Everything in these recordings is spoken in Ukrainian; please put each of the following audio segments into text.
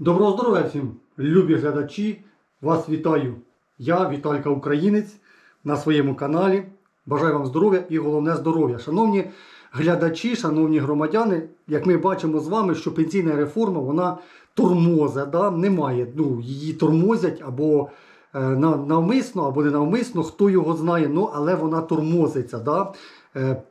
Доброго здоров'я всім, любі глядачі! Вас вітаю! Я, Віталька Українець, на своєму каналі. Бажаю вам здоров'я і головне здоров'я. Шановні глядачі, шановні громадяни, як ми бачимо з вами, що пенсійна реформа вона тормозе, да? немає. Ну, її тормозять або е, навмисно, або не навмисно, хто його знає, ну, але вона тормозиться. Да? Е,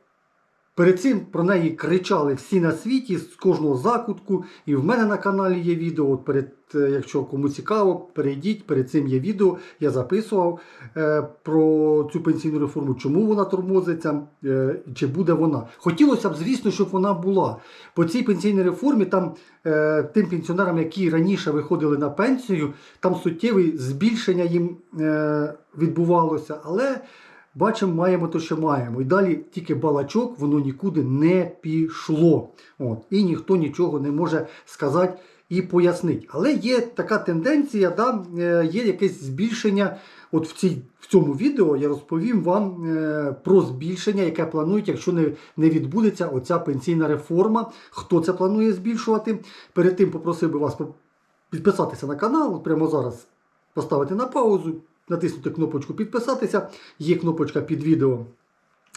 Перед цим про неї кричали всі на світі з кожного закутку. І в мене на каналі є відео. От перед, е, якщо кому цікаво, перейдіть. Перед цим є відео. Я записував е, про цю пенсійну реформу, чому вона тормозиться, е, чи буде вона. Хотілося б, звісно, щоб вона була. По цій пенсійній реформі там е, тим пенсіонерам, які раніше виходили на пенсію, там суттєве збільшення їм е, відбувалося. Але Бачимо, маємо те, що маємо. І далі тільки балачок, воно нікуди не пішло. От. І ніхто нічого не може сказати і пояснити. Але є така тенденція, да, е, є якесь збільшення. От в, цій, в цьому відео я розповім вам е, про збільшення, яке планують, якщо не, не відбудеться оця пенсійна реформа. Хто це планує збільшувати? Перед тим попросив би вас підписатися на канал от прямо зараз поставити на паузу, натиснути кнопочку підписатися. Є кнопочка під відео.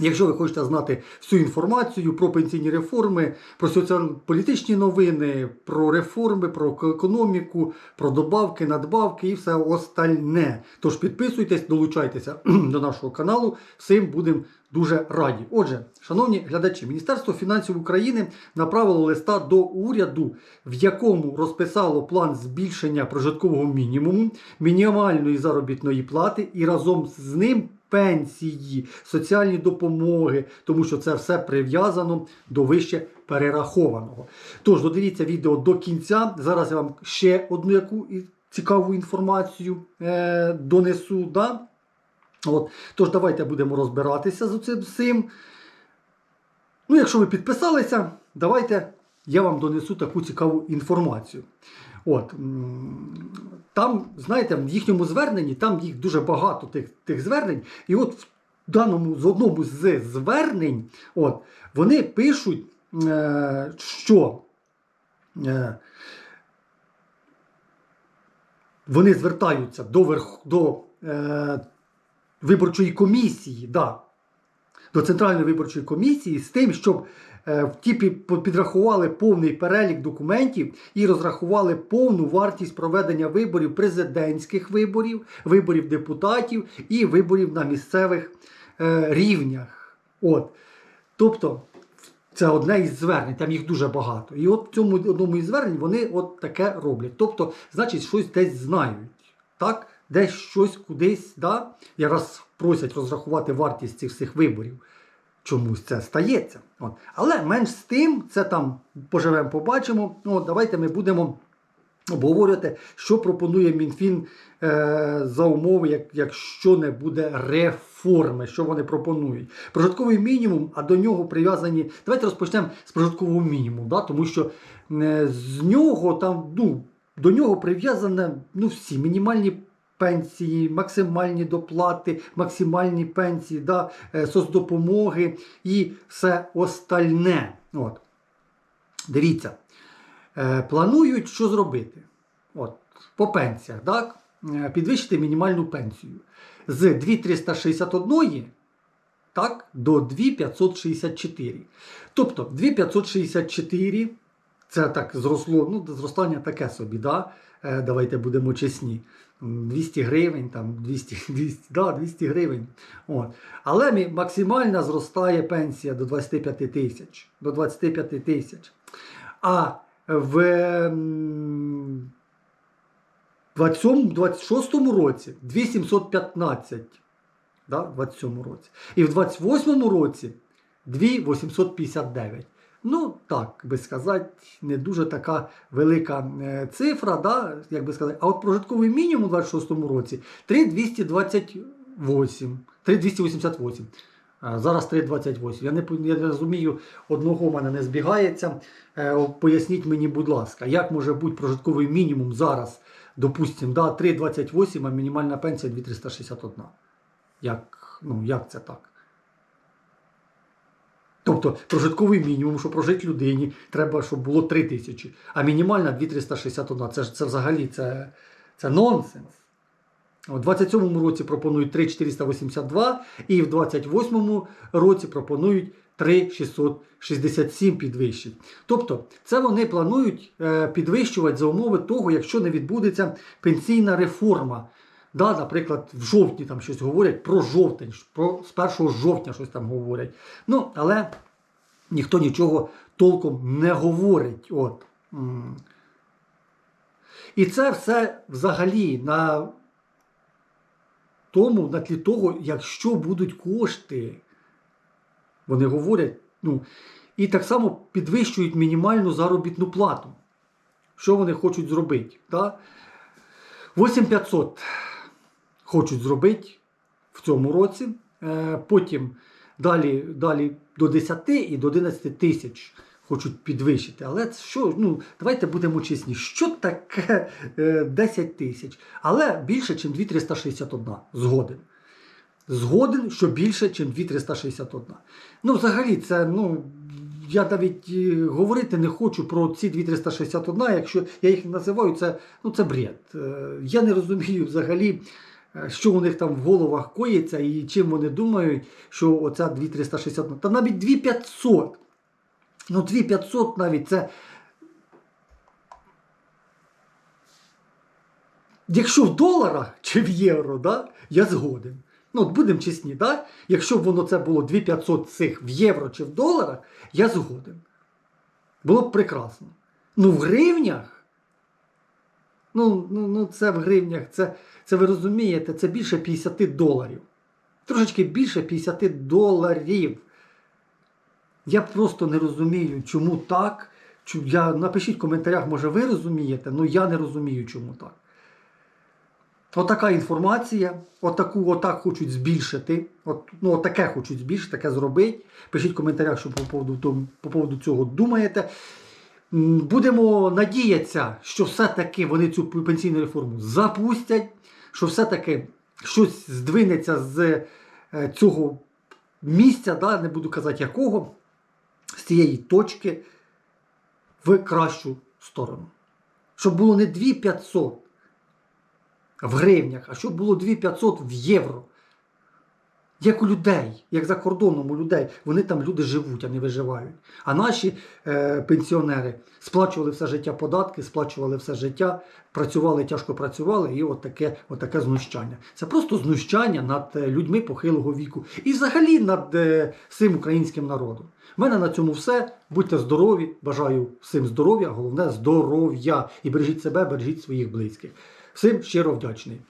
Якщо ви хочете знати всю інформацію про пенсійні реформи, про соціально-політичні новини, про реформи, про економіку, про добавки, надбавки і все остальне. Тож підписуйтесь, долучайтеся до нашого каналу. Всім будемо дуже раді. Отже, шановні глядачі, Міністерство фінансів України направило листа до уряду, в якому розписало план збільшення прожиткового мінімуму, мінімальної заробітної плати і разом з ним пенсії, соціальні допомоги, тому що це все прив'язано до вище перерахованого. Тож додивіться відео до кінця. Зараз я вам ще одну яку цікаву інформацію е, донесу. Да? От. Тож давайте будемо розбиратися з цим всім. Ну, якщо ви підписалися, давайте я вам донесу таку цікаву інформацію. От, там, знаєте, в їхньому зверненні, там їх дуже багато тих, тих звернень. І от в даному з одному з звернень, от, вони пишуть, е, що е, вони звертаються до, верх, до е, виборчої комісії, да, до Центральної виборчої комісії з тим, щоб е, ті підрахували повний перелік документів і розрахували повну вартість проведення виборів президентських виборів, виборів депутатів і виборів на місцевих е, рівнях. От. Тобто, це одне із звернень, там їх дуже багато. І от в цьому одному із звернень вони от таке роблять. Тобто, значить, щось десь знають. Так? Десь щось кудись, да? і раз просять розрахувати вартість цих всіх виборів. Чомусь це стається. От. Але менш з тим, це там поживемо, побачимо. Ну, давайте ми будемо обговорювати, що пропонує Мінфін е, за умови, як, якщо не буде реформи, що вони пропонують. Прожитковий мінімум, а до нього прив'язані. Давайте розпочнемо з прожиткового мінімуму, да? тому що е, з нього там, ну, до нього прив'язане ну, всі мінімальні. Пенсії, максимальні доплати, максимальні пенсії, да, е, соцдопомоги і все остальне. От. Дивіться, Е, планують що зробити? От, по пенсіях, так? Е, підвищити мінімальну пенсію з 2361 так, до 2564. Тобто 2564 це так зросло, ну, зростання таке собі, да? Е, давайте будемо чесні. 200 гривень, там, 200, 200, да, 200 гривень. От. Але максимальна зростає пенсія до 25 тисяч. До 25 тисяч. А в ем, 27-26 році 2715. Да, в 27 році. І в 28 році 2859. Ну, так би сказати, не дуже така велика е, цифра, да, як би сказати. А от прожитковий мінімум у 26 році 3228, 3288. Зараз 3,28. Я не, я розумію, одного в мене не збігається. Е, Поясніть мені, будь ласка, як може бути прожитковий мінімум зараз, допустимо, да, 3,28, а мінімальна пенсія 2,361. Як, ну, як це так? Тобто прожитковий мінімум, щоб прожити людині, треба, щоб було 3 тисячі, а мінімальна 2361. Це ж це взагалі це, це нонсенс. У 27-му році пропонують 3,482 і в 28-му році пропонують 3,667 підвищень. Тобто це вони планують е, підвищувати за умови того, якщо не відбудеться пенсійна реформа. Да, наприклад, в жовтні там щось говорять про жовтень, про з 1 жовтня щось там говорять. Ну, але ніхто нічого толком не говорить. От. І це все взагалі на тому, на тлі того, якщо будуть кошти, вони говорять, ну, і так само підвищують мінімальну заробітну плату. Що вони хочуть зробити? Да? 8500 хочуть зробити в цьому році. Е, Потім далі, далі до 10 і до 11 тисяч хочуть підвищити. Але що, ну, давайте будемо чесні, що таке е, 10 тисяч? Але більше, ніж 2361. Згоден. Згоден, що більше, ніж 2361. Ну, взагалі, це, ну. Я навіть е, говорити не хочу про ці 2361, якщо я їх називаю, це, ну, це бред. Е, Я не розумію взагалі, е, що у них там в головах коїться і чим вони думають, що оця 2361. Та навіть 2500. Ну, 2500 навіть це. Якщо в доларах чи в євро, да, я згоден. Ну, от будемо чесні, да? якщо б воно це було 2500 цих в євро чи в доларах, я згоден. Було б прекрасно. Ну, в гривнях. Ну, ну, ну це в гривнях, це, це ви розумієте, це більше 50 доларів. Трошечки більше 50 доларів. Я просто не розумію, чому так. Я, напишіть в коментарях, може ви розумієте, але я не розумію, чому так. Отака інформація, отаку, отак хочуть збільшити. От, ну, отаке хочуть збільшити, таке зробити. Пишіть в коментарях, що по поводу, по поводу цього думаєте. Будемо надіятися, що все-таки вони цю пенсійну реформу запустять, що все-таки щось здвинеться з е, цього місця, да, не буду казати якого, з цієї точки в кращу сторону. Щоб було не 2500 в гривнях, а щоб було 2500 в євро. Як у людей, як за кордоном у людей, вони там люди живуть, а не виживають. А наші е, пенсіонери сплачували все життя податки, сплачували все життя, працювали, тяжко працювали, і от таке, от таке знущання. Це просто знущання над е, людьми похилого віку і взагалі над е, всім українським народом. У мене на цьому все. Будьте здорові, бажаю всім здоров'я, головне здоров'я. І бережіть себе, бережіть своїх близьких. Всім щиро вдячний.